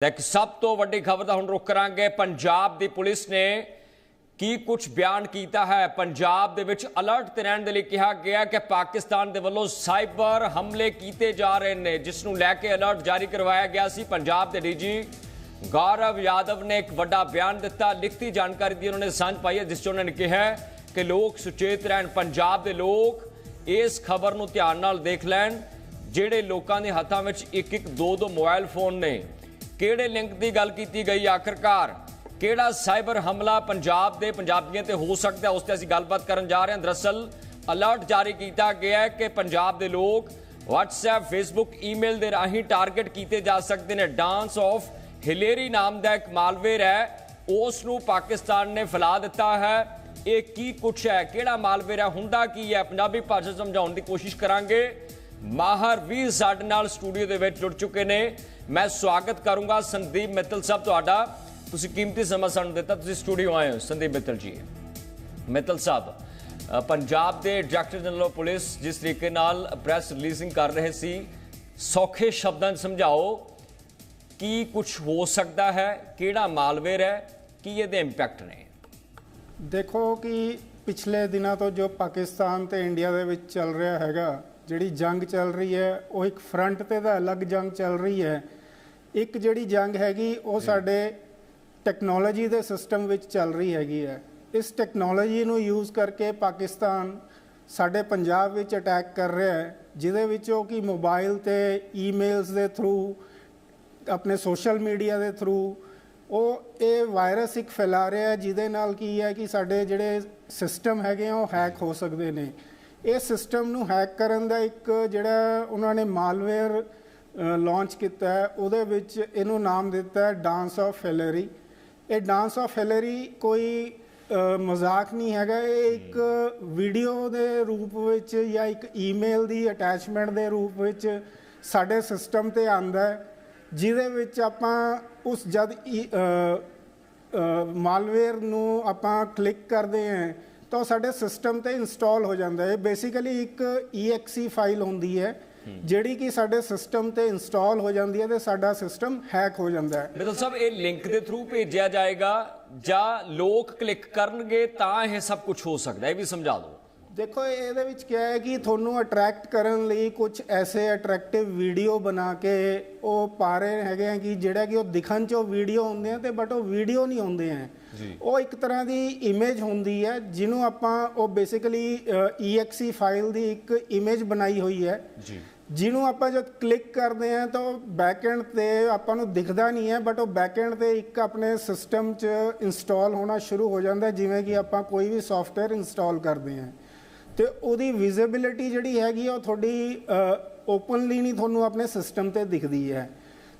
ਤਾਂ ਇੱਕ ਸਭ ਤੋਂ ਵੱਡੀ ਖਬਰ ਦਾ ਹੁਣ ਰੁਕ ਕਰਾਂਗੇ। ਪੰਜਾਬ ਦੀ ਪੁਲਿਸ ਨੇ ਕੀ ਕੁਝ ਬਿਆਨ ਕੀਤਾ ਹੈ? ਪੰਜਾਬ ਦੇ ਵਿੱਚ ਅਲਰਟ ਤੇ ਰਹਿਣ ਦੇ ਲਈ ਕਿਹਾ ਗਿਆ ਕਿ ਪਾਕਿਸਤਾਨ ਦੇ ਵੱਲੋਂ ਸਾਈਬਰ ਹਮਲੇ ਕੀਤੇ ਜਾ ਰਹੇ ਨੇ, ਜਿਸ ਨੂੰ ਲੈ ਕੇ ਅਲਰਟ ਜਾਰੀ ਕਰਵਾਇਆ ਗਿਆ ਸੀ। ਪੰਜਾਬ ਦੇ ਡੀਜੀ ਗੌਰਵ ਯਾਦਵ ਨੇ ਇੱਕ ਵੱਡਾ ਬਿਆਨ ਦਿੱਤਾ। ਲਿਖਤੀ ਜਾਣਕਾਰੀ ਦੀ ਉਹਨਾਂ ਨੇ ਸਾਂਝ ਪਾਈ ਹੈ, ਜਿਸ 'ਚ ਉਹਨਾਂ ਨੇ ਕਿਹਾ ਕਿ ਲੋਕ ਸੁਚੇਤ ਰਹਿਣ। ਪੰਜਾਬ ਦੇ ਲੋਕ ਇਸ ਖਬਰ ਨੂੰ ਧਿਆਨ ਨਾਲ ਦੇਖ ਲੈਣ, ਜਿਹੜੇ ਲੋਕਾਂ ਦੇ ਹੱਥਾਂ ਵਿੱਚ ਇੱਕ ਇੱਕ ਦੋ ਦੋ ਮੋਬਾਈਲ ਫੋਨ ਨੇ। ਕਿਹੜੇ ਲਿੰਕ ਦੀ ਗੱਲ ਕੀਤੀ ਗਈ ਆਖਰਕਾਰ? ਕਿਹੜਾ ਸਾਈਬਰ ਹਮਲਾ ਪੰਜਾਬ ਦੇ ਪੰਜਾਬੀਆਂ ਤੇ ਹੋ ਸਕਦਾ ਉਸ ਤੇ ਅਸੀਂ ਗੱਲਬਾਤ ਕਰਨ ਜਾ ਰਹੇ ਹਾਂ। ਦਰਅਸਲ, ਅਲਰਟ ਜਾਰੀ ਕੀਤਾ ਗਿਆ ਹੈ ਕਿ ਪੰਜਾਬ ਦੇ ਲੋਕ WhatsApp, Facebook ਈਮੇਲ ਦੇ ਰਾਹੀਂ ਟਾਰਗੇਟ ਕੀਤੇ ਜਾ ਸਕਦੇ ਨੇ। ਡਾਂਸ ਆਫ ਹਿਲੇਰੀ ਨਾਮ ਦਾ ਇੱਕ ਮਾਲਵੇਅਰ ਹੈ। ਉਸ ਨੂੰ ਪਾਕਿਸਤਾਨ ਨੇ ਫੈਲਾ ਦਿੱਤਾ ਹੈ। ਇਹ ਕੀ ਕੁਛ ਹੈ? ਕਿਹੜਾ ਮਾਲਵੇਅਰ ਹੈ? ਹੁੰਦਾ ਕੀ ਹੈ? ਪੰਜਾਬੀ ਭਾਸ਼ਾ ਸਮਝਾਉਣ ਦੀ ਕੋਸ਼ਿਸ਼ ਕਰਾਂਗੇ। ਮਾਹਰ ਵੀ ਸਾਡੇ ਨਾਲ ਸਟੂਡੀਓ ਦੇ ਵਿੱਚ ਜੁੜ ਚੁੱਕੇ ਨੇ। ਮੈਂ ਸਵਾਗਤ ਕਰੂੰਗਾ ਸੰਦੀਪ ਮਿੱਤਲ ਸਾਹਿਬ ਤੁਹਾਡਾ। ਤੁਸੀਂ ਕੀਮਤੀ ਸਮਾਂ ਸਾਨੂੰ ਦਿੱਤਾ, ਤੁਸੀਂ ਸਟੂਡੀਓ ਆਏ ਹੋ। ਸੰਦੀਪ ਮਿੱਤਲ ਜੀ, ਮਿੱਤਲ ਸਾਹਿਬ ਪੰਜਾਬ ਦੇ ਡਾਇਰੈਕਟਰ ਜਨਰਲ ਆਫ ਪੁਲਿਸ ਜਿਸ ਤਰੀਕੇ ਨਾਲ ਪ੍ਰੈਸ ਰਿਲੀਜ਼ਿੰਗ ਕਰ ਰਹੇ ਸੀ, ਸੌਖੇ ਸ਼ਬਦਾਂ 'ਚ ਸਮਝਾਓ, ਕੀ ਕੁਝ ਹੋ ਸਕਦਾ ਹੈ, ਕਿਹੜਾ ਮਾਲਵੇਅਰ ਹੈ, ਕੀ ਇਹਦੇ ਇੰਪੈਕਟ ਨੇ? ਦੇਖੋ ਕਿ ਪਿਛਲੇ ਦਿਨਾਂ ਤੋਂ ਜੋ ਪਾਕਿਸਤਾਨ ਤੇ ਇੰਡੀਆ ਦੇ ਵਿੱਚ ਚੱਲ ਰਿਹਾ ਹੈਗਾ ਜਿਹੜੀ ਜੰਗ ਚੱਲ ਰਹੀ ਹੈ ਉਹ ਇੱਕ ਫਰੰਟ ਤੇ ਤਾਂ ਅਲੱਗ ਜੰਗ ਚੱਲ ਰਹੀ ਹੈ। ਇੱਕ ਜਿਹੜੀ ਜੰਗ ਹੈਗੀ ਉਹ ਸਾਡੇ ਟੈਕਨੋਲੋਜੀ ਦੇ ਸਿਸਟਮ ਵਿੱਚ ਚੱਲ ਰਹੀ ਹੈਗੀ ਹੈ। ਇਸ ਟੈਕਨੋਲੋਜੀ ਨੂੰ ਯੂਜ਼ ਕਰਕੇ ਪਾਕਿਸਤਾਨ ਸਾਡੇ ਪੰਜਾਬ ਵਿੱਚ ਅਟੈਕ ਕਰ ਰਿਹਾ ਹੈ ਜਿਹਦੇ ਵਿੱਚ ਉਹ ਕਿ ਮੋਬਾਈਲ ਤੇ ਈਮੇਲਸ ਦੇ ਥਰੂ ਆਪਣੇ ਸੋਸ਼ਲ ਮੀਡੀਆ ਦੇ ਥਰੂ ਉਹ ਇਹ ਵਾਇਰਸ ਇੱਕ ਫੈਲਾ ਰਿਹਾ ਹੈ ਜਿਹਦੇ ਨਾਲ ਕੀ ਹੈ ਕਿ ਸਾਡੇ ਜਿਹੜੇ ਸਿਸਟਮ ਹੈਗੇ ਆ ਉਹ ਹੈਕ ਹੋ ਸਕਦੇ ਨੇ। ਇਹ ਸਿਸਟਮ ਨੂੰ ਹੈਕ ਕਰਨ ਦਾ ਇੱਕ ਜਿਹੜਾ ਉਹਨਾਂ ਨੇ ਮਾਲਵੇਅਰ ਲਾਂਚ ਕੀਤਾ ਹੈ ਉਹਦੇ ਵਿੱਚ ਇਹਨੂੰ ਨਾਮ ਦਿੱਤਾ ਹੈ ਡਾਂਸ ਆਫ ਫੈਲਰੀ ਇਹ ਡਾਂਸ ਆਫ ਫੈਲਰੀ ਕੋਈ ਮਜ਼ਾਕ ਨਹੀਂ ਹੈਗਾ ਇਹ ਇੱਕ ਵੀਡੀਓ ਦੇ ਰੂਪ ਵਿੱਚ ਜਾਂ ਇੱਕ ਈਮੇਲ ਦੀ ਅਟੈਚਮੈਂਟ ਦੇ ਰੂਪ ਵਿੱਚ ਸਾਡੇ ਸਿਸਟਮ ਤੇ ਆਂਦਾ ਹੈ ਜਿਹਦੇ ਵਿੱਚ ਆਪਾਂ ਉਸ ਜਦ ਮਾਲਵੇਅਰ ਨੂੰ ਆਪਾਂ ਕਲਿੱਕ ਕਰਦੇ ਹਾਂ ਤਾਂ ਉਹ ਸਾਡੇ ਸਿਸਟਮ ਤੇ ਇੰਸਟਾਲ ਹੋ ਜਾਂਦਾ ਹੈ। ਬੇਸਿਕਲੀ ਇੱਕ EXE ਫਾਈਲ ਹੁੰਦੀ ਹੈ ਜਿਹੜੀ ਕਿ ਸਾਡੇ ਸਿਸਟਮ ਤੇ ਇੰਸਟਾਲ ਹੋ ਜਾਂਦੀ ਹੈ ਤੇ ਸਾਡਾ ਸਿਸਟਮ ਹੈਕ ਹੋ ਜਾਂਦਾ ਹੈ। ਮਿੱਤਲ ਸਾਹਿਬ ਇਹ ਲਿੰਕ ਦੇ ਥਰੂ ਭੇਜਿਆ ਜਾਏਗਾ ਜਾਂ ਲੋਕ ਕਲਿੱਕ ਕਰਨਗੇ ਤਾਂ ਇਹ ਸਭ ਕੁਝ ਹੋ ਸਕਦਾ ਹੈ ਇਹ ਵੀ ਸਮਝਾ ਦਿਓ। ਦੇਖੋ ਇਹਦੇ ਵਿੱਚ ਕੀ ਹੈ ਕਿ ਤੁਹਾਨੂੰ ਅਟਰੈਕਟ ਕਰਨ ਲਈ ਕੁਝ ਐਸੇ ਅਟਰੈਕਟਿਵ ਵੀਡੀਓ ਬਣਾ ਕੇ ਉਹ ਪਾ ਰਹੇ ਹੈਗੇ ਆ ਕਿ ਜਿਹੜਾ ਕਿ ਉਹ ਦਿਖਣ ਚ ਉਹ ਵੀਡੀਓ ਹੁੰਦੇ ਆ ਤੇ ਬਟ ਉਹ ਵੀਡੀਓ ਨਹੀਂ ਹੁੰਦੇ ਆ। ਉਹ ਇੱਕ ਤਰ੍ਹਾਂ ਦੀ ਇਮੇਜ ਹੁੰਦੀ ਹੈ ਜਿਹਨੂੰ ਆਪਾਂ ਉਹ ਬੇਸਿਕਲੀ EXE ਫਾਈਲ ਦੀ ਇੱਕ ਇਮੇਜ ਬਣਾਈ ਹੋਈ ਹੈ। ਜੀ। ਜਿਹਨੂੰ ਆਪਾਂ ਜਦ ਕਲਿੱਕ ਕਰਦੇ ਹਾਂ ਤਾਂ ਬੈਕਐਂਡ ਤੇ ਆਪਾਂ ਨੂੰ ਦਿਖਦਾ ਨਹੀਂ ਹੈ ਬਟ ਉਹ ਬੈਕਐਂਡ ਤੇ ਇੱਕ ਆਪਣੇ ਸਿਸਟਮ 'ਚ ਇੰਸਟਾਲ ਹੋਣਾ ਸ਼ੁਰੂ ਹੋ ਜਾਂਦਾ ਜਿਵੇਂ ਕਿ ਆਪਾਂ ਕੋਈ ਵੀ ਸੌਫਟਵੇਅਰ ਇੰਸਟਾਲ ਕਰਦੇ ਹਾਂ। ਤੇ ਉਹਦੀ ਵਿਜ਼ਿਬਿਲਿਟੀ ਜਿਹੜੀ ਹੈਗੀ ਆ ਉਹ ਤੁਹਾਡੀ ਓਪਨਲੀ ਨਹੀਂ ਤੁਹਾਨੂੰ ਆਪਣੇ ਸਿਸਟਮ ਤੇ ਦਿਖਦੀ ਹੈ।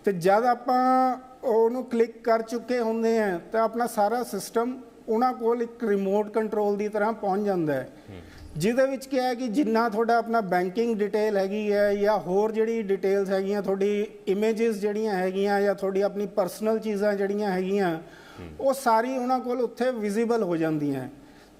ਤੇ ਜਦ ਆਪਾਂ ਉਹਨੂੰ ਕਲਿੱਕ ਕਰ ਚੁੱਕੇ ਹੁੰਦੇ ਆ, ਤਾਂ ਆਪਣਾ ਸਾਰਾ ਸਿਸਟਮ ਉਹਨਾਂ ਕੋਲ ਇੱਕ ਰਿਮੋਟ ਕੰਟਰੋਲ ਦੀ ਤਰ੍ਹਾਂ ਪਹੁੰਚ ਜਾਂਦਾ ਹੈ। ਜਿਹਦੇ ਵਿੱਚ ਕੀ ਹੈ ਕਿ ਜਿੰਨਾ ਤੁਹਾਡਾ ਆਪਣਾ ਬੈਂਕਿੰਗ ਡਿਟੇਲ ਹੈਗੀ ਹੈ ਜਾਂ ਹੋਰ ਜਿਹੜੀ ਡਿਟੇਲਸ ਹੈਗੀਆਂ, ਤੁਹਾਡੀ ਇਮੇजेस ਜਿਹੜੀਆਂ ਹੈਗੀਆਂ ਜਾਂ ਤੁਹਾਡੀ ਆਪਣੀ ਪਰਸਨਲ ਚੀਜ਼ਾਂ ਜਿਹੜੀਆਂ ਹੈਗੀਆਂ, ਉਹ ਸਾਰੀ ਉਹਨਾਂ ਕੋਲ ਉੱਥੇ ਵਿਜ਼ੀਬਲ ਹੋ ਜਾਂਦੀਆਂ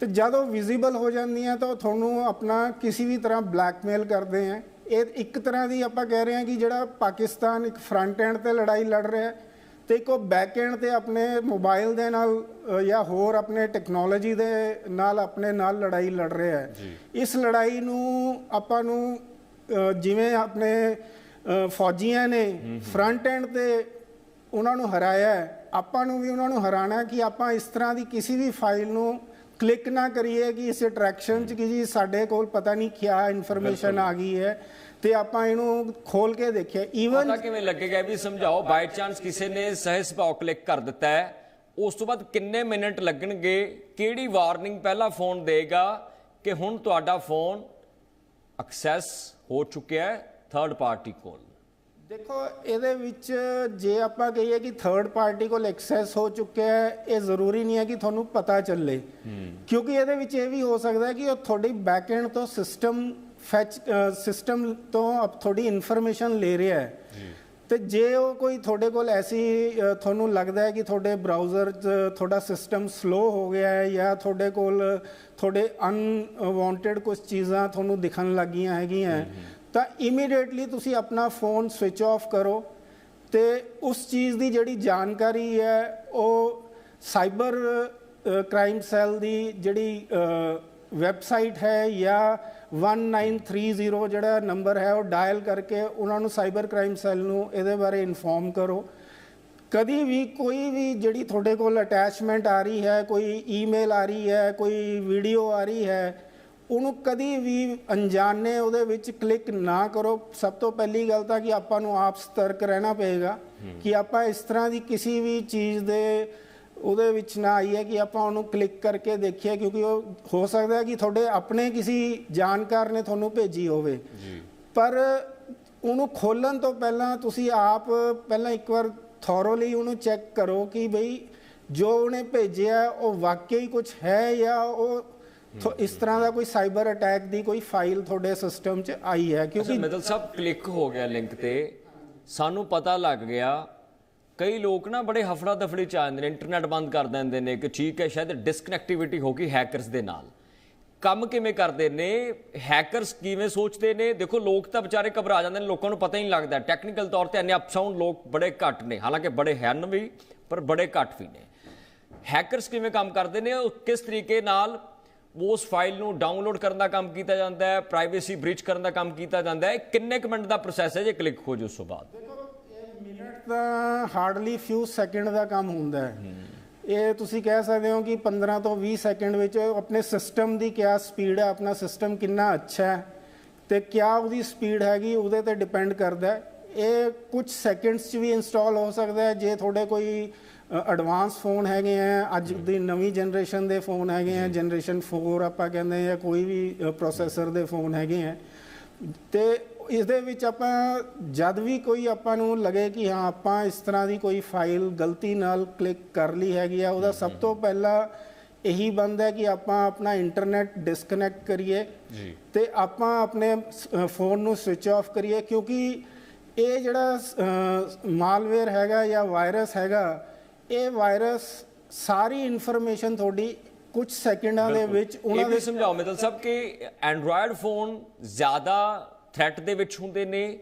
ਤੇ ਜਦ ਉਹ ਵਿਜ਼ੀਬਲ ਹੋ ਜਾਂਦੀਆਂ ਤਾਂ ਉਹ ਤੁਹਾਨੂੰ ਆਪਣਾ ਕਿਸੇ ਵੀ ਤਰ੍ਹਾਂ ਬਲੈਕਮੇਲ ਕਰਦੇ ਆ ਇਹ ਇੱਕ ਤਰ੍ਹਾਂ ਦੀ ਆਪਾਂ ਕਹਿ ਰਹੇ ਹਾਂ ਕਿ ਜਿਹੜਾ ਪਾਕਿਸਤਾਨ ਇੱਕ ਫਰੰਟ ਐਂਡ ਤੇ ਲੜਾਈ ਲੜ ਰਿਹਾ ਹੈ ਤੇ ਇੱਕ ਉਹ ਬੈਕ ਐਂਡ ਤੇ ਆਪਣੇ ਮੋਬਾਈਲ ਦੇ ਨਾਲ ਜਾਂ ਹੋਰ ਆਪਣੇ ਟੈਕਨੋਲੋਜੀ ਦੇ ਨਾਲ ਆਪਣੇ ਨਾਲ ਲੜਾਈ ਲੜ ਰਿਹਾ ਹੈ। ਇਸ ਲੜਾਈ ਨੂੰ ਆਪਾਂ ਨੂੰ ਜਿਵੇਂ ਆਪਣੇ ਫੌਜੀਆਂ ਨੇ ਫਰੰਟ ਐਂਡ ਤੇ ਉਹਨਾਂ ਨੂੰ ਹਰਾਇਆ ਆਪਾਂ ਨੂੰ ਵੀ ਉਹਨਾਂ ਨੂੰ ਹਰਾਣਾ ਕਿ ਆਪਾਂ ਇਸ ਤਰ੍ਹਾਂ ਦੀ ਕਿਸੇ ਵੀ ਫਾਈਲ ਨੂੰ ਕਲਿੱਕ ਨਾ ਕਰੀਏ ਕਿ ਇਸ ਅਟਰੈਕਸ਼ਨ ਚ ਕਿ ਜੀ ਸਾਡੇ ਕੋਲ ਪਤਾ ਨਹੀਂ ਕਿਆ ਇਨਫੋਰਮੇਸ਼ਨ ਆ ਗਈ ਹੈ ਤੇ ਆਪਾਂ ਇਹਨੂੰ ਖੋਲ ਕੇ ਦੇਖਿਆ ਈਵਨ ਪਤਾ ਕਿਵੇਂ ਲੱਗੇਗਾ ਇਹ ਵੀ ਸਮਝਾਓ ਬਾਈ ਚਾਂਸ ਕਿਸੇ ਨੇ ਸਹਿ ਸੁਭਾਅ ਕਲਿੱਕ ਕਰ ਦਿੱਤਾ ਹੈ। ਉਸ ਤੋਂ ਬਾਅਦ ਕਿੰਨੇ ਮਿੰਟ ਲੱਗਣਗੇ? ਕਿਹੜੀ ਵਾਰਨਿੰਗ ਪਹਿਲਾ ਫੋਨ ਦੇਗਾ ਕਿ ਹੁਣ ਤੁਹਾਡਾ ਫੋਨ ਐਕਸੈਸ ਹੋ ਚੁੱਕਿਆ ਹੈ ਥਰਡ ਪਾਰਟੀ ਕੋਲ? ਦੇਖੋ ਇਹਦੇ ਵਿੱਚ ਜੇ ਆਪਾਂ ਕਹੀਏ ਕਿ ਥਰਡ ਪਾਰਟੀ ਕੋਲ ਐਕਸੈਸ ਹੋ ਚੁੱਕਿਆ ਹੈ ਇਹ ਜ਼ਰੂਰੀ ਨਹੀਂ ਹੈ ਕਿ ਤੁਹਾਨੂੰ ਪਤਾ ਚੱਲੇ। ਕਿਉਂਕਿ ਇਹਦੇ ਵਿੱਚ ਇਹ ਵੀ ਹੋ ਸਕਦਾ ਹੈ ਕਿ ਉਹ ਤੁਹਾਡੀ ਬੈਕਐਂਡ ਤੋਂ ਸਿਸਟਮ ਫੈਚ ਸਿਸਟਮ ਤੋਂ ਥੋੜੀ ਇਨਫੋਰਮੇਸ਼ਨ ਲੈ ਰਿਹਾ ਹੈ। ਤੇ ਜੇ ਉਹ ਕੋਈ ਤੁਹਾਡੇ ਕੋਲ ਐਸੀ ਤੁਹਾਨੂੰ ਲੱਗਦਾ ਹੈ ਕਿ ਤੁਹਾਡੇ ਬ੍ਰਾਊਜ਼ਰ 'ਚ ਤੁਹਾਡਾ ਸਿਸਟਮ ਸਲੋ ਹੋ ਗਿਆ ਹੈ ਜਾਂ ਤੁਹਾਡੇ ਕੋਲ ਤੁਹਾਡੇ ਅਨਵਾਂਟਡ ਕੁਝ ਚੀਜ਼ਾਂ ਤੁਹਾਨੂੰ ਦਿਖਣ ਲੱਗੀਆਂ ਹੈਗੀਆਂ ਤਾਂ ਇਮੀਡੀਏਟਲੀ ਤੁਸੀਂ ਆਪਣਾ ਫੋਨ ਸਵਿਚ ਆਫ ਕਰੋ ਤੇ ਉਸ ਚੀਜ਼ ਦੀ ਜਿਹੜੀ ਜਾਣਕਾਰੀ ਹੈ, ਉਹ ਸਾਈਬਰ ਕ੍ਰਾਈਮ ਸੈੱਲ ਦੀ ਜਿਹੜੀ ਵੈਬਸਾਈਟ ਹੈ ਜਾਂ 1930 ਜਿਹੜਾ ਨੰਬਰ ਹੈ, ਉਹ ਡਾਇਲ ਕਰਕੇ ਉਹਨਾਂ ਨੂੰ ਸਾਈਬਰ ਕ੍ਰਾਈਮ ਸੈੱਲ ਨੂੰ ਇਹਦੇ ਬਾਰੇ ਇਨਫੋਰਮ ਕਰੋ। ਕਦੀ ਵੀ ਕੋਈ ਵੀ ਜਿਹੜੀ ਤੁਹਾਡੇ ਕੋਲ ਅਟੈਚਮੈਂਟ ਆ ਰਹੀ ਹੈ, ਕੋਈ ਈਮੇਲ ਆ ਰਹੀ ਹੈ, ਕੋਈ ਵੀਡੀਓ ਆ ਰਹੀ ਹੈ ਉਹਨੂੰ ਕਦੀ ਵੀ ਅਣਜਾਣੇ ਉਹਦੇ ਵਿੱਚ ਕਲਿੱਕ ਨਾ ਕਰੋ। ਸਭ ਤੋਂ ਪਹਿਲੀ ਗੱਲ ਤਾਂ ਕਿ ਆਪਾਂ ਨੂੰ ਆਪ ਸਤਰਕ ਰਹਿਣਾ ਪਏਗਾ ਕਿ ਆਪਾਂ ਇਸ ਤਰ੍ਹਾਂ ਦੀ ਕਿਸੇ ਵੀ ਚੀਜ਼ ਦੇ ਉਹਦੇ ਵਿੱਚ ਨਾ ਆਈ ਹੈ ਕਿ ਆਪਾਂ ਉਹਨੂੰ ਕਲਿੱਕ ਕਰਕੇ ਦੇਖੀਏ ਕਿਉਂਕਿ ਉਹ ਹੋ ਸਕਦਾ ਹੈ ਕਿ ਤੁਹਾਡੇ ਆਪਣੇ ਕਿਸੇ ਜਾਣਕਾਰ ਨੇ ਤੁਹਾਨੂੰ ਭੇਜੀ ਹੋਵੇ। ਪਰ ਉਹਨੂੰ ਖੋਲਣ ਤੋਂ ਪਹਿਲਾਂ ਤੁਸੀਂ ਆਪ ਪਹਿਲਾਂ ਇੱਕ ਵਾਰ ਥੋਰੋਲੀ ਉਹਨੂੰ ਚੈੱਕ ਕਰੋ ਕਿ ਬਈ ਜੋ ਉਹਨੇ ਭੇਜਿਆ ਉਹ ਵਾਕਈ ਕੁਝ ਹੈ ਜਾਂ ਉਹ ਥੋ- ਇਸ ਤਰ੍ਹਾਂ ਦਾ ਕੋਈ ਸਾਈਬਰ ਅਟੈਕ ਦੀ ਕੋਈ ਫਾਈਲ ਤੁਹਾਡੇ ਸਿਸਟਮ 'ਚ ਆਈ ਹੈ? ਕਿਉਂਕਿ ਮਿੱਤਲ ਸਾਹਿਬ ਕਲਿੱਕ ਹੋ ਗਿਆ ਲਿੰਕ ਤੇ। ਸਾਨੂੰ ਪਤਾ ਲੱਗ ਗਿਆ ਕਈ ਲੋਕ ਨਾ ਬੜੇ ਹਫੜਾ ਦਫੜੀ ਚ ਆ ਜਾਂਦੇ ਨੇ ਇੰਟਰਨੈਟ ਬੰਦ ਕਰ ਦਿੰਦੇ ਨੇ ਕਿ ਠੀਕ ਹੈ ਸ਼ਾਇਦ ਡਿਸਕਨੈਕਟੀਵਿਟੀ ਹੋ ਗਈ ਹੈਕਰਸ ਦੇ ਨਾਲ। ਕੰਮ ਕਿਵੇਂ ਕਰਦੇ ਨੇ? ਹੈਕਰਸ ਕਿਵੇਂ ਸੋਚਦੇ ਨੇ? ਦੇਖੋ ਲੋਕ ਤਾਂ ਵਿਚਾਰੇ ਘਬਰਾ ਜਾਂਦੇ ਨੇ ਲੋਕਾਂ ਨੂੰ ਪਤਾ ਹੀ ਨਹੀਂ ਲੱਗਦਾ। ਟੈਕਨੀਕਲ ਤੌਰ ਤੇ ਇੰਨੇ ਅਪਸਾਊਂਡ ਲੋਕ ਬੜੇ ਘੱਟ ਨੇ। ਹਾਲਾਂਕਿ ਬੜੇ ਹਨ ਵੀ ਪਰ ਬੜੇ ਘੱਟ ਵੀ ਨੇ। ਹੈਕਰਸ ਕਿਵੇਂ ਕੰਮ ਕਰਦੇ ਨੇ? ਉਹ ਕਿਸ ਤਰੀਕੇ ਨਾਲ ਉਸ ਫਾਈਲ ਨੂੰ ਡਾਊਨਲੋਡ ਕਰਨ ਦਾ ਕੰਮ ਕੀਤਾ ਜਾਂਦਾ ਹੈ ਪ੍ਰਾਈਵੇਸੀ ਬ੍ਰੀਚ ਕਰਨ ਦਾ ਕੰਮ ਕੀਤਾ ਜਾਂਦਾ ਹੈ। ਕਿੰਨੇ ਕੁ ਮਿੰਟ ਦਾ ਪ੍ਰੋਸੈਸ ਹੈ ਜੇ ਕਲਿੱਕ ਹੋ ਜੇ ਉਸ ਤੋਂ ਬਾਅਦ? ਮਿੰਟ ਤਾਂ ਹਾਰਡਲੀ ਫਿਊ ਸੈਕਿੰਡ ਦਾ ਕੰਮ ਹੁੰਦਾ ਹੈ। ਇਹ ਤੁਸੀਂ ਕਹਿ ਸਕਦੇ ਹੋ ਕਿ 15 ਤੋਂ 20 ਸੈਕਿੰਡ ਵਿੱਚ ਆਪਣੇ ਸਿਸਟਮ ਦੀ ਕਿਆ ਸਪੀਡ ਹੈ ਆਪਣਾ ਸਿਸਟਮ ਕਿੰਨਾ ਅੱਛਾ ਹੈ ਤੇ ਕਿਆ ਉਹਦੀ ਸਪੀਡ ਹੈਗੀ ਉਹਦੇ ਤੇ ਡਿਪੈਂਡ ਕਰਦਾ ਹੈ। ਇਹ ਕੁਝ ਸੈਕਿੰਡਸ 'ਚ ਵੀ ਇੰਸਟਾਲ ਹੋ ਸਕਦਾ ਹੈ ਜੇ ਤੁਹਾਡੇ ਕੋਈ ਐਡਵਾਂਸ ਫੋਨ ਹੈਗੇ ਆ ਅੱਜ ਦੀ ਨਵੀਂ ਜਨਰੇਸ਼ਨ ਦੇ ਫੋਨ ਹੈਗੇ ਆ ਜਨਰੇਸ਼ਨ 4 ਆਪਾਂ ਕਹਿੰਦੇ ਆ ਜਾਂ ਕੋਈ ਵੀ ਪ੍ਰੋਸੈਸਰ ਦੇ ਫੋਨ ਹੈਗੇ ਆ। ਤੇ ਇਸ ਦੇ ਵਿੱਚ ਆਪਾਂ ਜਦ ਵੀ ਕੋਈ ਆਪਾਂ ਨੂੰ ਲੱਗੇ ਕਿ ਹਾਂ ਆਪਾਂ ਇਸ ਤਰ੍ਹਾਂ ਦੀ ਕੋਈ ਫਾਈਲ ਗਲਤੀ ਨਾਲ ਕਲਿੱਕ ਕਰ ਲਈ ਹੈਗੀ ਆ ਉਹਦਾ ਸਭ ਤੋਂ ਪਹਿਲਾਂ ਇਹੀ ਬੰਦ ਹੈ ਕਿ ਆਪਾਂ ਆਪਣਾ ਇੰਟਰਨੈਟ ਡਿਸਕਨੈਕਟ ਕਰੀਏ ਤੇ ਆਪਾਂ ਆਪਣੇ ਫੋਨ ਨੂੰ ਸਵਿਚ ਆਫ ਕਰੀਏ ਕਿਉਂਕਿ ਇਹ ਜਿਹੜਾ ਮਾਲਵੇਅਰ ਹੈਗਾ ਜਾਂ ਵਾਇਰਸ ਹੈਗਾ ਇਹ ਵਾਇਰਸ ਸਾਰੀ ਇਨਫੋਰਮੇਸ਼ਨ ਤੁਹਾਡੀ ਕੁਝ ਸੈਕਿੰਡਾਂ ਦੇ ਵਿੱਚ ਉਹਨਾਂ ਦੇ ਸਮਝਾਓ ਮਿੱਤਲ ਸਾਹਿਬ ਕਿ ਐਂਡਰੋਇਡ ਫੋਨ ਜ਼ਿਆਦਾ ਥ੍ਰੈਟ ਦੇ ਵਿੱਚ ਹੁੰਦੇ ਨੇ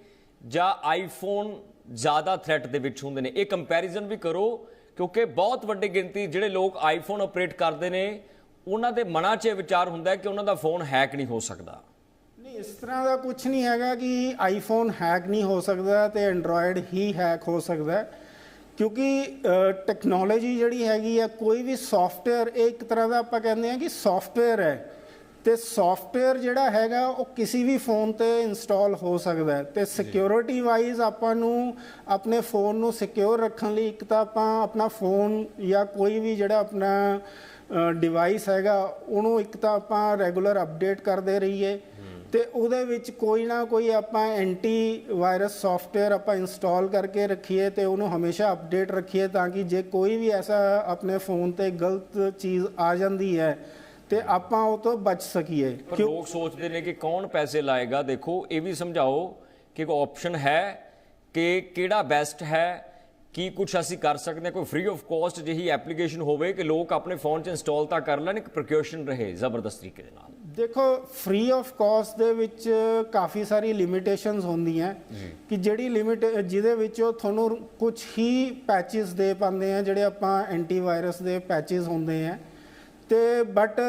ਜਾਂ ਆਈਫੋਨ ਜ਼ਿਆਦਾ ਥ੍ਰੈਟ ਦੇ ਵਿੱਚ ਹੁੰਦੇ ਨੇ। ਇਹ ਕੰਪੈਰੀਜ਼ਨ ਵੀ ਕਰੋ ਕਿਉਂਕਿ ਬਹੁਤ ਵੱਡੀ ਗਿਣਤੀ ਜਿਹੜੇ ਲੋਕ ਆਈਫੋਨ ਆਪਰੇਟ ਕਰਦੇ ਨੇ ਉਹਨਾਂ ਦੇ ਮਨਾਂ 'ਚ ਇਹ ਵਿਚਾਰ ਹੁੰਦਾ ਕਿ ਉਹਨਾਂ ਦਾ ਫੋਨ ਹੈਕ ਨਹੀਂ ਹੋ ਸਕਦਾ। ਨਹੀਂ ਇਸ ਤਰ੍ਹਾਂ ਦਾ ਕੁਝ ਨਹੀਂ ਹੈਗਾ ਕਿ ਆਈਫੋਨ ਹੈਕ ਨਹੀਂ ਹੋ ਸਕਦਾ ਤੇ ਐਂਡਰੋਇਡ ਹੀ ਹੈਕ ਹੋ ਸਕਦਾ। ਹੈ। ਕਿਉਂਕਿ ਟੈਕਨੋਲੋਜੀ ਜਿਹੜੀ ਹੈਗੀ ਆ ਕੋਈ ਵੀ ਸੌਫਟਵੇਅਰ ਇਹ ਇੱਕ ਤਰ੍ਹਾਂ ਦਾ ਆਪਾਂ ਕਹਿੰਦੇ ਆ ਕਿ ਸੌਫਟਵੇਅਰ ਹੈ। ਤੇ ਸੌਫਟਵੇਅਰ ਜਿਹੜਾ ਹੈਗਾ ਉਹ ਕਿਸੇ ਵੀ ਫੋਨ ਤੇ ਇੰਸਟਾਲ ਹੋ ਸਕਦਾ ਹੈ। ਤੇ ਸਿਕਿਉਰਿਟੀ ਵਾਈਜ਼ ਆਪਾਂ ਨੂੰ ਆਪਣੇ ਫੋਨ ਨੂੰ ਸਿਕਿਉਰ ਰੱਖਣ ਲਈ ਇੱਕ ਤਾਂ ਆਪਾਂ ਆਪਣਾ ਫੋਨ ਜਾਂ ਕੋਈ ਵੀ ਜਿਹੜਾ ਆਪਣਾ ਡਿਵਾਈਸ ਹੈਗਾ ਉਹਨੂੰ ਇੱਕ ਤਾਂ ਆਪਾਂ ਰੈਗੂਲਰ ਅਪਡੇਟ ਕਰਦੇ ਰਹੀਏ। ਤੇ ਉਹਦੇ ਵਿੱਚ ਕੋਈ ਨਾ ਕੋਈ ਆਪਾਂ ਐਂਟੀ ਵਾਇਰਸ ਸੌਫਟਵੇਅਰ ਆਪਾਂ ਇੰਸਟਾਲ ਕਰਕੇ ਰੱਖੀਏ ਤੇ ਉਹਨੂੰ ਹਮੇਸ਼ਾ ਅਪਡੇਟ ਰੱਖੀਏ ਤਾਂ ਕਿ ਜੇ ਕੋਈ ਵੀ ਐਸਾ ਆਪਣੇ ਫੋਨ ਤੇ ਗਲਤ ਚੀਜ਼ ਆ ਜਾਂਦੀ ਹੈ ਤੇ ਆਪਾਂ ਉਹ ਤੋਂ ਬਚ ਸਕੀਏ। ਪਰ ਲੋਕ ਸੋਚਦੇ ਨੇ ਕਿ ਕੌਣ ਪੈਸੇ ਲਾਏਗਾ? ਦੇਖੋ ਇਹ ਵੀ ਸਮਝਾਓ ਕਿ ਇੱਕ ਆਪਸ਼ਨ ਹੈ ਕਿ ਕਿਹੜਾ ਬੈਸਟ ਹੈ ਕੀ ਕੁਝ ਅਸੀਂ ਕਰ ਸਕਦੇ ਹਾਂ? ਕੋਈ ਫ੍ਰੀ ਆਫ ਕਾਸਟ ਜਿਹੀ ਐਪਲੀਕੇਸ਼ਨ ਹੋਵੇ ਕਿ ਲੋਕ ਆਪਣੇ ਫੋਨ 'ਚ ਇੰਸਟਾਲ ਤਾਂ ਕਰ ਲੈਣ ਇੱਕ ਪ੍ਰੀਕਾਸ਼ਨ ਰਹੇ ਜ਼ਬਰਦਸਤ ਤਰੀਕੇ ਦੇ ਨਾਲ। ਦੇਖੋ ਫ੍ਰੀ ਆਫ ਕਾਸਟ ਦੇ ਵਿੱਚ ਕਾਫੀ ਸਾਰੀ ਲਿਮਿਟੇਸ਼ਨਸ ਹੁੰਦੀਆਂ। ਕਿ ਜਿਹੜੀ ਲਿਮਿਟ ਜਿਹਦੇ ਵਿੱਚ ਉਹ ਤੁਹਾਨੂੰ ਕੁਝ ਹੀ ਪੈਚਸ ਦੇ ਪਾਉਂਦੇ ਆ ਜਿਹੜੇ ਆਪਾਂ ਐਂਟੀਵਾਇਰਸ ਦੇ ਪੈਚਸ ਹੁੰਦੇ ਆ। ਤੇ ਬਟ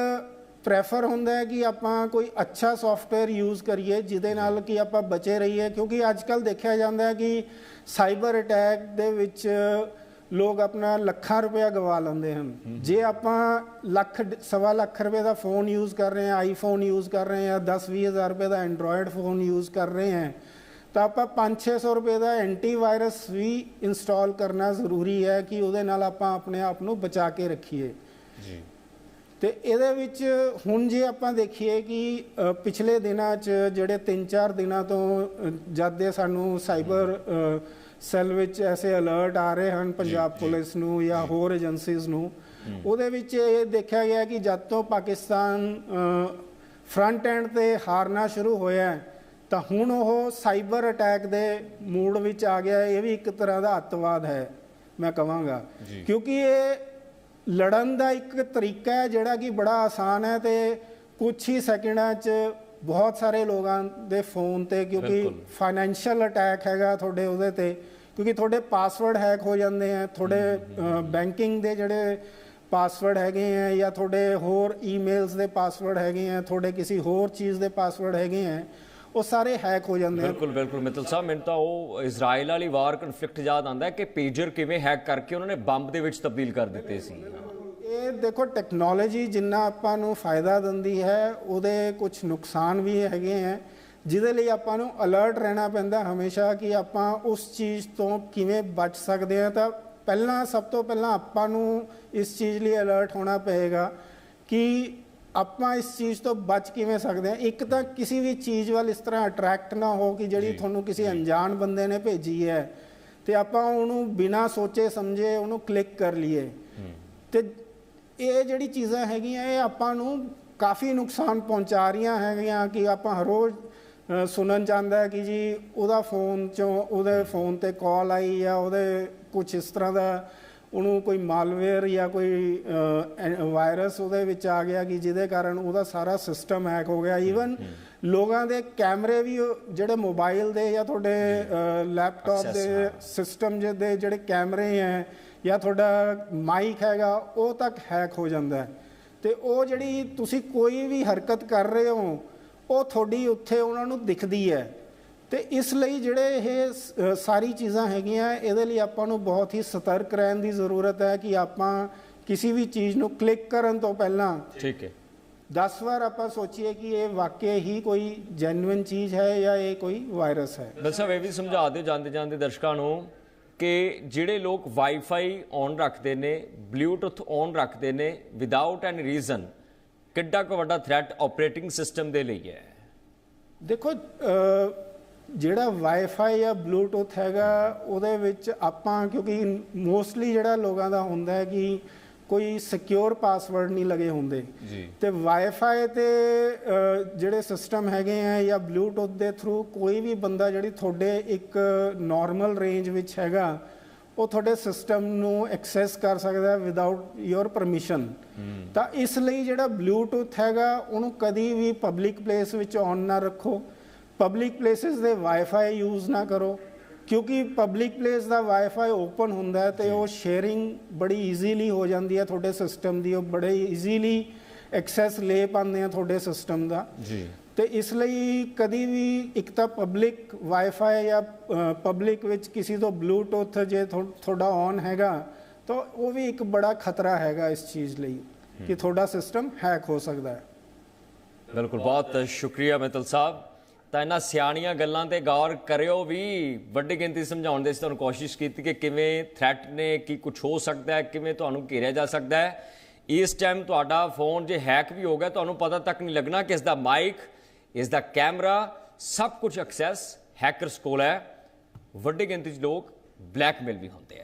ਪ੍ਰੈਫਰ ਹੁੰਦਾ ਹੈ ਕਿ ਆਪਾਂ ਕੋਈ ਅੱਛਾ ਸੌਫਟਵੇਅਰ ਯੂਜ਼ ਕਰੀਏ, ਜਿਹਦੇ ਨਾਲ ਕਿ ਆਪਾਂ ਬਚੇ ਰਹੀਏ, ਕਿਉਂਕਿ ਅੱਜ ਕੱਲ ਦੇਖਿਆ ਜਾਂਦਾ ਹੈ ਕਿ ਸਾਈਬਰ ਅਟੈਕ ਦੇ ਵਿੱਚ ਲੋਕ ਆਪਣਾ ਲੱਖਾਂ ਰੁਪਇਆ ਗਵਾ ਲੈਂਦੇ ਹਨ। ਜੇ ਆਪਾਂ ਲੱਖ ਸਵਾ ਲੱਖ ਰੁਪਏ ਦਾ ਫੋਨ ਯੂਜ਼ ਕਰ ਰਹੇ ਹਾਂ ਆਈਫੋਨ ਯੂਜ਼ ਕਰ ਰਹੇ ਹਾਂ 10 20000 ਰੁਪਏ ਦਾ ਐਂਡਰੋਇਡ ਫੋਨ ਯੂਜ਼ ਕਰ ਰਹੇ ਹਾਂ, ਤਾਂ ਆਪਾਂ 5-600 ਰੁਪਏ ਦਾ ਐਂਟੀਵਾਇਰਸ ਵੀ ਇੰਸਟਾਲ ਕਰਨਾ ਜ਼ਰੂਰੀ ਹੈ ਕਿ ਉਹਦੇ ਨਾਲ ਆਪਾਂ ਆਪਣੇ ਆਪ ਨੂੰ ਬਚਾ ਕੇ ਰੱਖੀਏ। ਜੀ। ਤੇ ਇਹਦੇ ਵਿੱਚ ਹੁਣ ਜੇ ਆਪਾਂ ਦੇਖੀਏ ਕਿ ਪਿਛਲੇ ਦਿਨਾਂ 'ਚ ਜਿਹੜੇ 3-4 ਦਿਨਾਂ ਤੋਂ ਜਦ ਦੇ ਸਾਨੂੰ ਸਾਈਬਰ ਸੈੱਲ ਵਿੱਚ ਐਸੇ ਅਲਰਟ ਆ ਰਹੇ ਹਨ ਪੰਜਾਬ ਪੁਲਿਸ ਨੂੰ ਜਾਂ ਹੋਰ ਏਜੰਸੀਜ਼ ਨੂੰ ਉਹਦੇ ਵਿੱਚ ਇਹ ਦੇਖਿਆ ਗਿਆ ਕਿ ਜਦ ਤੋਂ ਪਾਕਿਸਤਾਨ ਫਰੰਟ ਐਂਡ ਤੇ ਹਾਰਨਾ ਸ਼ੁਰੂ ਹੋਇਆ ਤਾਂ ਹੁਣ ਉਹ ਸਾਈਬਰ ਅਟੈਕ ਦੇ ਮੂਡ ਵਿੱਚ ਆ ਗਿਆ। ਇਹ ਵੀ ਇੱਕ ਤਰ੍ਹਾਂ ਦਾ ਅੱਤਵਾਦ ਹੈ ਮੈਂ ਕਹਾਂਗਾ ਕਿਉਂਕਿ ਇਹ ਲੜਨ ਦਾ ਇੱਕ ਤਰੀਕਾ ਹੈ ਜਿਹੜਾ ਕਿ ਬੜਾ ਆਸਾਨ ਹੈ ਤੇ ਕੁਝ ਹੀ ਸੈਕਿੰਡਾਂ 'ਚ ਬਹੁਤ ਸਾਰੇ ਲੋਕਾਂ ਦੇ ਫੋਨ ਤੇ ਕਿਉਂਕਿ। ਫਾਈਨੈਂਸ਼ੀਅਲ ਅਟੈਕ ਹੈਗਾ ਤੁਹਾਡੇ ਉਹਦੇ ਤੇ ਕਿਉਂਕਿ ਤੁਹਾਡੇ ਪਾਸਵਰਡ ਹੈਕ ਹੋ ਜਾਂਦੇ ਆ ਤੁਹਾਡੇ ਬੈਂਕਿੰਗ ਦੇ ਜਿਹੜੇ ਪਾਸਵਰਡ ਹੈਗੇ ਆ ਜਾਂ ਤੁਹਾਡੇ ਹੋਰ ਈਮੇਲਸ ਦੇ ਪਾਸਵਰਡ ਹੈਗੇ ਆ ਤੁਹਾਡੇ ਕਿਸੇ ਹੋਰ ਚੀਜ਼ ਦੇ ਪਾਸਵਰਡ ਹੈਗੇ ਆ ਉਹ ਸਾਰੇ ਹੈਕ ਹੋ ਜਾਂਦੇ ਆ। ਬਿਲਕੁਲ ਬਿਲਕੁਲ। ਮਿੱਤਲ ਸਾਹਿਬ ਮੈਨੂੰ ਤਾਂ ਉਹ ਇਜ਼ਰਾਈਲ ਵਾਲੀ ਵਾਰ ਕਨਫਲਿਕਟ ਯਾਦ ਆਉਂਦਾ ਕਿ ਪੇਜਰ ਕਿਵੇਂ ਹੈਕ ਕਰਕੇ ਉਹਨਾਂ ਨੇ ਬੰਬ ਦੇ ਵਿੱਚ ਤਬਦੀਲ ਕਰ ਦਿੱਤੇ ਸੀ। ਇਹ ਦੇਖੋ ਟੈਕਨੋਲੋਜੀ ਜਿੰਨਾ ਆਪਾਂ ਨੂੰ ਫਾਇਦਾ ਦਿੰਦੀ ਹੈ ਉਹਦੇ ਕੁਝ ਨੁਕਸਾਨ ਵੀ ਹੈਗੇ ਆ। ਜਿਹਦੇ ਲਈ ਆਪਾਂ ਨੂੰ ਅਲਰਟ ਰਹਿਣਾ ਪੈਂਦਾ ਹਮੇਸ਼ਾ ਕਿ ਆਪਾਂ ਉਸ ਚੀਜ਼ ਤੋਂ ਕਿਵੇਂ ਬਚ ਸਕਦੇ ਆ ਤਾਂ ਪਹਿਲਾਂ ਸਭ ਤੋਂ ਪਹਿਲਾਂ ਆਪਾਂ ਨੂੰ ਇਸ ਚੀਜ਼ ਲਈ ਅਲਰਟ ਹੋਣਾ ਪਏਗਾ ਕਿ ਆਪਾਂ ਇਸ ਚੀਜ਼ ਤੋਂ ਬਚ ਕਿਵੇਂ ਸਕਦੇ ਆ ਇੱਕ ਤਾਂ ਕਿਸੇ ਵੀ ਚੀਜ਼ ਵੱਲ ਇਸ ਤਰ੍ਹਾਂ ਅਟਰੈਕਟ ਨਾ ਹੋ ਕਿ ਜਿਹੜੀ ਤੁਹਾਨੂੰ ਕਿਸੇ ਅਣਜਾਣ ਬੰਦੇ ਨੇ ਭੇਜੀ ਹੈ। ਤੇ ਆਪਾਂ ਉਹਨੂੰ ਬਿਨਾਂ ਸੋਚੇ ਸਮਝੇ ਉਹਨੂੰ ਕਲਿੱਕ ਕਰ ਲਈਏ। ਤੇ ਇਹ ਜਿਹੜੀ ਚੀਜ਼ਾਂ ਹੈਗੀਆਂ ਇਹ ਆਪਾਂ ਨੂੰ ਕਾਫੀ ਨੁਕਸਾਨ ਪਹੁੰਚਾ ਰਹੀਆਂ ਹੈਗੀਆਂ ਕਿ ਆਪਾਂ ਹਰ ਰੋਜ਼ ਸੁਣਨ ਜਾਂਦਾ ਹੈ ਕਿ ਜੀ ਉਹਦਾ ਫੋਨ ਚੋਂ ਉਹਦੇ ਫੋਨ ਤੇ ਕਾਲ ਆਈ ਜਾਂ ਉਹਦੇ ਕੁਝ ਇਸ ਤਰ੍ਹਾਂ ਦਾ ਉਹਨੂੰ ਕੋਈ ਮਾਲਵੇਅਰ ਜਾਂ ਕੋਈ ਵਾਇਰਸ ਉਹਦੇ ਵਿੱਚ ਆ ਗਿਆ ਕਿ ਜਿਹਦੇ ਕਾਰਨ ਉਹਦਾ ਸਾਰਾ ਸਿਸਟਮ ਹੈਕ ਹੋ ਗਿਆ। ਈਵਨ ਲੋਕਾਂ ਦੇ ਕੈਮਰੇ ਵੀ ਜਿਹੜੇ ਮੋਬਾਈਲ ਦੇ ਜਾਂ ਤੁਹਾਡੇ ਲੈਪਟਾਪ ਦੇ। ਸਿਸਟਮ ਦੇ ਜਿਹੜੇ ਕੈਮਰੇ ਹੈ ਜਾਂ ਤੁਹਾਡਾ ਮਾਈਕ ਹੈਗਾ ਉਹ ਤੱਕ ਹੈਕ ਹੋ ਜਾਂਦਾ ਹੈ। ਤੇ ਉਹ ਜਿਹੜੀ ਤੁਸੀਂ ਕੋਈ ਵੀ ਹਰਕਤ ਕਰ ਰਹੇ ਹੋ ਉਹ ਤੁਹਾਡੀ ਉੱਥੇ ਉਹਨਾਂ ਨੂੰ ਦਿਖਦੀ ਹੈ। ਤੇ ਇਸ ਲਈ ਜਿਹੜੇ ਇਹ ਸਾਰੀ ਚੀਜ਼ਾਂ ਹੈਗੀਆਂ ਇਹਦੇ ਲਈ ਆਪਾਂ ਨੂੰ ਬਹੁਤ ਹੀ ਸਤਰਕ ਰਹਿਣ ਦੀ ਜ਼ਰੂਰਤ ਹੈ ਕਿ ਆਪਾਂ ਕਿਸੇ ਵੀ ਚੀਜ਼ ਨੂੰ ਕਲਿੱਕ ਕਰਨ ਤੋਂ ਪਹਿਲਾਂ ਠੀਕ ਹੈ। 10 ਵਾਰ ਆਪਾਂ ਸੋਚੀਏ ਕਿ ਇਹ ਵਾਕਿਆ ਹੀ ਕੋਈ ਜੈਨੂਇਨ ਚੀਜ਼ ਹੈ ਜਾਂ ਇਹ ਕੋਈ ਵਾਇਰਸ ਹੈ। ਸਾਹਿਬ ਇਹ ਵੀ ਸਮਝਾ ਦਿਓ ਜਾਂਦੇ ਜਾਂਦੇ ਦਰਸ਼ਕਾਂ ਨੂੰ ਕਿ ਜਿਹੜੇ ਲੋਕ ਵਾਈਫਾਈ ਔਨ ਰੱਖਦੇ ਨੇ ਬਲੂਟੁੱਥ ਔਨ ਰੱਖਦੇ ਨੇ ਵਿਦਆਊਟ ਐਨੀ ਰੀਜ਼ਨ ਕਿੱਡਾ ਕੁ ਵੱਡਾ ਥ੍ਰੈਟ ਆਪਰੇਟਿੰਗ ਸਿਸਟਮ ਦੇ ਲਈ ਹੈ। ਦੇਖੋ ਜਿਹੜਾ ਵਾਈਫਾਈ ਜਾਂ ਬਲੂਟੁੱਥ ਹੈਗਾ ਉਹਦੇ ਵਿੱਚ ਆਪਾਂ ਕਿਉਂਕਿ ਮੋਸਟਲੀ ਜਿਹੜਾ ਲੋਕਾਂ ਦਾ ਹੁੰਦਾ ਹੈ ਕਿ ਕੋਈ ਸਿਕਿਉਰ ਪਾਸਵਰਡ ਨਹੀਂ ਲਗੇ ਹੁੰਦੇ। ਤੇ ਵਾਈਫਾਈ ਤੇ ਜਿਹੜੇ ਸਿਸਟਮ ਹੈਗੇ ਆ ਜਾਂ ਬਲੂਟੁੱਥ ਦੇ ਥਰੂ ਕੋਈ ਵੀ ਬੰਦਾ ਜਿਹੜੀ ਤੁਹਾਡੇ ਇੱਕ ਨਾਰਮਲ ਰੇਂਜ ਵਿੱਚ ਹੈਗਾ ਉਹ ਤੁਹਾਡੇ ਸਿਸਟਮ ਨੂੰ ਐਕਸੈਸ ਕਰ ਸਕਦਾ ਹੈ ਵਿਦਆਊਟ ਯੋਰ ਪਰਮਿਸ਼ਨ ਤਾਂ ਇਸ ਲਈ ਜਿਹੜਾ ਬਲੂਟੁੱਥ ਹੈਗਾ ਉਹਨੂੰ ਕਦੀ ਵੀ ਪਬਲਿਕ ਪਲੇਸ ਵਿੱਚ ਔਨ ਨਾ ਰੱਖੋ। ਪਬਲਿਕ ਪਲੇਸਿਸ ਦੇ ਵਾਈਫਾਈ ਯੂਜ਼ ਨਾ ਕਰੋ ਕਿਉਂਕਿ ਪਬਲਿਕ ਪਲੇਸ ਦਾ ਵਾਈਫਾਈ ਓਪਨ ਹੁੰਦਾ ਹੈ ਤੇ ਉਹ ਸ਼ੇਅਰਿੰਗ ਬੜੀ ਈਜ਼ੀਲੀ ਹੋ ਜਾਂਦੀ ਹੈ ਤੁਹਾਡੇ ਸਿਸਟਮ ਦੀ ਉਹ ਬੜੇ ਈਜ਼ੀਲੀ ਐਕਸੈਸ ਲੈ ਪਾਉਂਦੇ ਆ ਤੁਹਾਡੇ ਸਿਸਟਮ ਦਾ। ਜੀ। ਤੇ ਇਸ ਲਈ ਕਦੀ ਵੀ ਇੱਕ ਤਾਂ ਪਬਲਿਕ ਵਾਈਫਾਈ ਜਾਂ ਪਬਲਿਕ ਵਿੱਚ ਕਿਸੇ ਤੋਂ ਬਲੂਟੁੱਥ ਜੇ ਤੁਹਾ- ਤੁਹਾਡਾ ਔਨ ਹੈਗਾ ਤਾਂ ਉਹ ਵੀ ਇੱਕ ਬੜਾ ਖਤਰਾ ਹੈਗਾ ਇਸ ਚੀਜ਼ ਲਈ ਕਿ ਤੁਹਾਡਾ ਸਿਸਟਮ ਹੈਕ ਹੋ ਸਕਦਾ ਹੈ। ਬਿਲਕੁਲ ਬਹੁਤ ਸ਼ੁਕਰੀਆ ਮਿੱਤਲ ਸਾਹਿਬ। ਤਾਂ ਇਹਨਾਂ ਸਿਆਣੀਆਂ ਗੱਲਾਂ ਤੇ ਗੌਰ ਕਰਿਓ ਵੀ ਵੱਡੀ ਗਿਣਤੀ ਸਮਝਾਉਣ ਦੇ ਅਸੀਂ ਤੁਹਾਨੂੰ ਕੋਸ਼ਿਸ਼ ਕੀਤੀ ਕਿ ਕਿਵੇਂ ਥ੍ਰੈਟ ਨੇ ਕੀ ਕੁਝ ਹੋ ਸਕਦਾ ਹੈ, ਕਿਵੇਂ ਤੁਹਾਨੂੰ ਘੇਰਿਆ ਜਾ ਸਕਦਾ ਹੈ। ਇਸ ਟਾਈਮ ਤੁਹਾਡਾ ਫੋਨ ਜੇ ਹੈਕ ਵੀ ਹੋ ਗਿਆ, ਤੁਹਾਨੂੰ ਪਤਾ ਤੱਕ ਨਹੀਂ ਲੱਗਣਾ ਕਿ ਇਸ ਦਾ ਮਾਈਕ ਇਸ ਦਾ ਕੈਮਰਾ ਸਭ ਕੁਝ ਐਕਸੈਸ ਹੈਕਰਸ ਕੋਲ ਹੈ। ਵੱਡੀ ਗਿਣਤੀ 'ਚ ਲੋਕ ਬਲੈਕਮੇਲ ਵੀ ਹੁੰਦੇ ਆ।